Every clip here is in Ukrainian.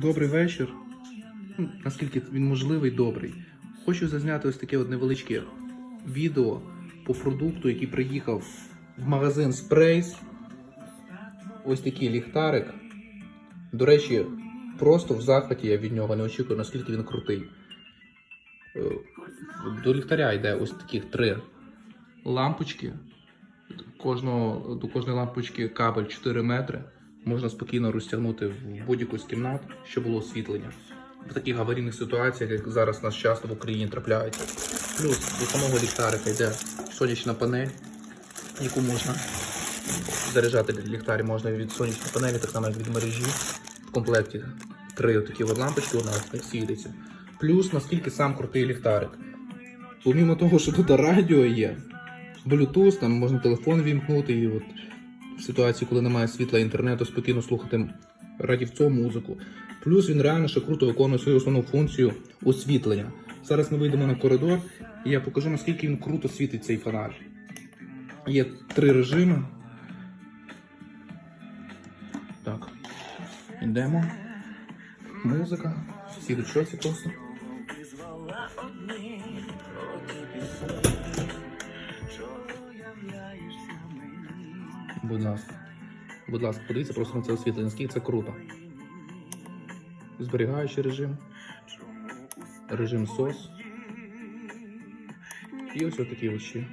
Добрий вечір. Ну, Наскільки він можливий, добрий. Хочу зазняти ось таке от невеличке відео по продукту, який приїхав в магазин Спрейс. Ось такий ліхтарик. До речі, просто в захваті я від нього не очікую, наскільки він крутий. Е, До ліхтаря йде ось таких три лампочки. Кожного, до кожної лампочки кабель 4 метри. Можна спокійно розтягнути в будь-яку з кімнат, щоб було освітлення. В таких аварійних ситуаціях, як зараз у нас часто в Україні трапляється. Плюс до самого ліхтарика йде сонячна панель, яку можна заряджати ліхтарі можна від сонячної панелі, так само як від мережі. В комплекті три такі лампочки, з них світиться. Плюс наскільки сам крутий ліхтарик. Помімо того, що тут радіо є, Bluetooth, там можна телефон вімкнути і от в ситуації, коли немає світла інтернету, спокійно слухати радівцо, музику. Плюс він реально ще круто виконує свою основну функцію освітлення. Зараз ми вийдемо на коридор і я покажу, наскільки він круто світить цей фонарь. Є три режими. Так. Йдемо. Музика. Всі до щось просто. Будь ласка. Будь ласка, подивіться просто на це освітлення, наскільки це круто. Зберігаючий режим. Режим SOS. І ось такі ще.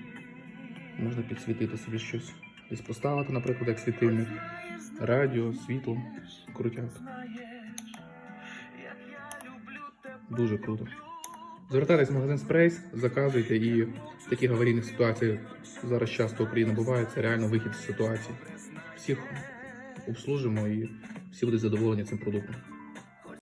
Можна підсвітити собі щось. Десь поставити, наприклад, як світильник. Радіо, світло, крутяк. Дуже круто. Звертайтесь в магазин Спрейс, заказуйте і такі аварійних ситуацій зараз часто Україна буває, це реально вихід з ситуації. Всіх обслужимо і всі будуть задоволені цим продуктом.